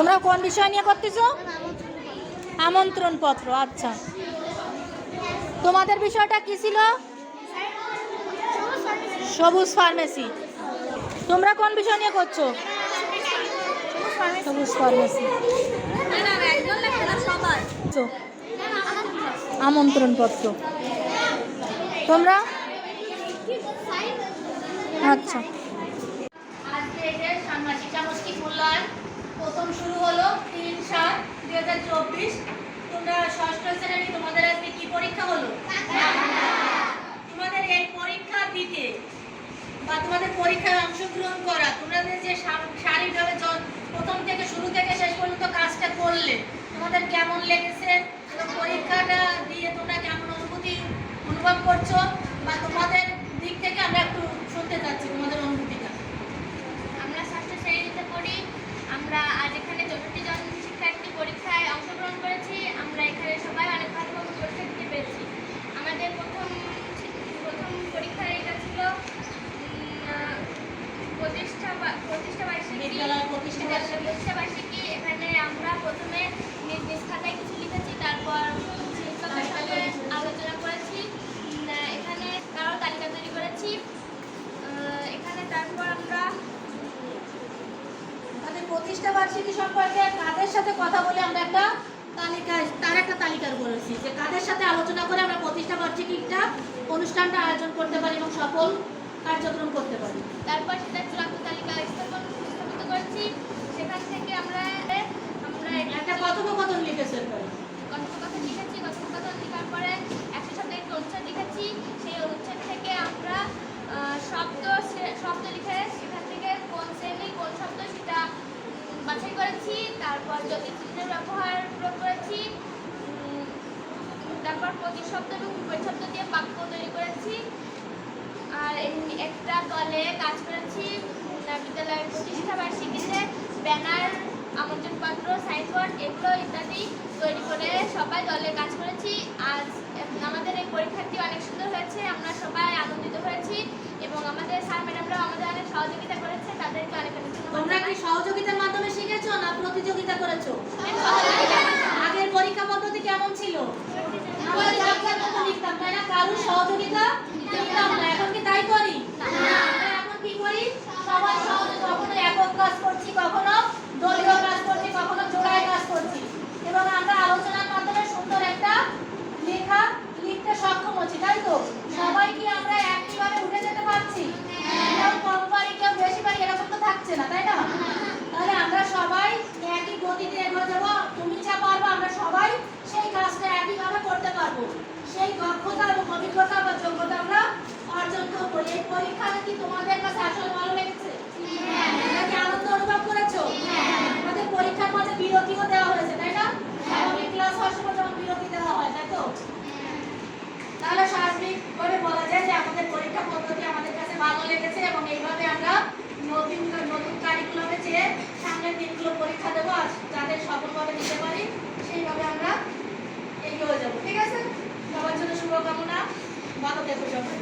তোমরা কোন বিষয় নিয়ে করতেছো? আমন্ত্রণ পত্র আচ্ছা। তোমাদের বিষয়টা কি ছিল? সবুজ ফার্মেসি। তোমরা কোন বিষয় নিয়ে করছ? সবুজ ফার্মেসি। আমন্ত্রণ পত্র। তোমরা? আচ্ছা। আজকে মূল্যায়ন প্রথম শুরু হলো তিন সাত দুই হাজার চব্বিশ। তোমরা ষষ্ঠ শ্রেণি, তোমাদের আজকে কি পরীক্ষা হলো? তোমাদের এই পরীক্ষা দিতে বা তোমাদের পরীক্ষায় অংশগ্রহণ করা, তোমাদের যে শারীরিকভাবে প্রথম থেকে শুরু থেকে শেষ পর্যন্ত কাজটা করলে তোমাদের কেমন লেগেছে? পরীক্ষাটা দিয়ে তোমরা কেমন অনুভূতি অনুভব করছ বা তোমাদের দিক থেকে আমরা একটু শুনতে চাচ্ছি তোমাদের অনুভূতিটা আমরা ষষ্ঠ শ্রেণীতে পড়ি আমরা আজ এখানে চৌষট্টি জন শিক্ষার্থী পরীক্ষায় অংশগ্রহণ করেছি আমরা এখানে সবাই অনেক ভালোভাবে পরীক্ষা দিতে পেরেছি আমাদের প্রথম প্রথম পরীক্ষার এটা ছিল উম, আহ, প্রতিষ্ঠা প্রতিষ্ঠা বার্ষিকী বার্ষিকী। এখানে আমরা প্রথমে নিজ নিজ খাতায় কিছু লিখেছি তারপর শিক্ষকের সাথে আলোচনা করেছি। এখানে কারও তালিকা তৈরি করেছি। এখানে তারপর আমরা তাদের প্রতিষ্ঠা বার্ষিকী সম্পর্কে কাদের সাথে কথা বলে আমরা একটা তালিকা তার একটা তালিকা করেছি যে কাদের সাথে আলোচনা করে আমরা প্রতিষ্ঠা বার্ষিকীটা অনুষ্ঠানটা আয়োজন করতে পারি এবং সফল কার্যক্রম করতে পারি। তারপর সেটা চূড়ান্ত তালিকা স্থাপন স্থাপিত করেছি সেখান থেকে আমরা আমরা একটা কথোপকথন লিখেছে কথোপকথন লিখেছি কথোপকথন লেখার পরে একশো শব্দের একটি অনুচ্ছেদ লিখেছি সেই অনুচ্ছেদ থেকে আমরা আহ, শব্দ সে- শব্দ লিখে সেখান থেকে কোন শ্রেণি কোন শব্দ সেটা উম, বাছাই করেছি তারপর যদি চিহ্নের ব্যবহার করেছি। তারপর প্রতি শব্দ এবং বিপরীত দিয়ে বাক্য তৈরি করেছি। আর একটা দলে কাজ করেছি বিদ্যালয়ের প্রতিষ্ঠা বার্ষিকীতে ব্যানার, আমন্ত্রণপত্র, সাইনবোর্ড, এগুলো ইত্যাদি তৈরি করে সবাই দলে কাজ করেছি। আজ আমাদের এই পরীক্ষাটি অনেক সুন্দর হয়েছে, আমরা সবাই আনন্দিত হয়েছি এবং আমাদের স্যার ম্যাডামরাও আমাদের অনেক সহযোগিতা করেছে তাদেরকে অনেক অনেক ধন্যবাদ তোমরা কি সহযোগিতার মাধ্যমে শিখেছো না প্রতিযোগিতা করেছ অনেক সহযোগিতা করেছে। আগের পরীক্ষা পদ্ধতি কেমন ছিল আমরা যার যার মতো লিখতাম তাই না কারোর সহযোগিতা নিতাম না এখন কি তাই করি আমরা এখন কি করি সবাই সহজে কখনো একক কাজ করছি কখনো দলীয় কাজ করছি কখনো জোড়ায় কাজ করছি এবং আমরা আলোচনার মাধ্যমে সুন্দর একটা লেখা লিখতে সক্ষম হচ্ছি তাই তো সবাই কি আমরা একইভাবে উঠে যেতে পারছি কেউ কম পারি কেউ বেশি পারি এরকম তো থাকছে না তাই না তাহলে আমরা সবাই একই গতিতে এগিয়ে যাব তুমি যা পারব আমরা সবাই সেই কাজটা একইভাবে করতে পারব সেই দক্ষতা এবং অভিজ্ঞতা বা যোগ্যতা আমরা অর্জন করব এই পরীক্ষাটা কি তোমাদের কাছে আসলে ভালো লেগেছে তোমরা কি আনন্দ অনুভব করেছ আমাদের পরীক্ষার মাঝে বিরতিও দেওয়া হয়েছে, তাই না? স্বাভাবিক ক্লাস হওয়ার সময় যখন বিরতি দেওয়া হয়, তাই তো? তাহলে সার্বিকভাবে বলা যায় যে আমাদের পরীক্ষা পদ্ধতি আমাদের কাছে ভালো লেগেছে এবং এইভাবে আমরা নতুন নতুন কারিকুলামে চেয়ে সামনের দিনগুলো পরীক্ষা দেবো আর যাদের সফলভাবে দিতে পারি, সেইভাবে আমরা এগিয়ে যাব, ঠিক আছে? সবার জন্য শুভকামনা, ভালো থেকো সবাই।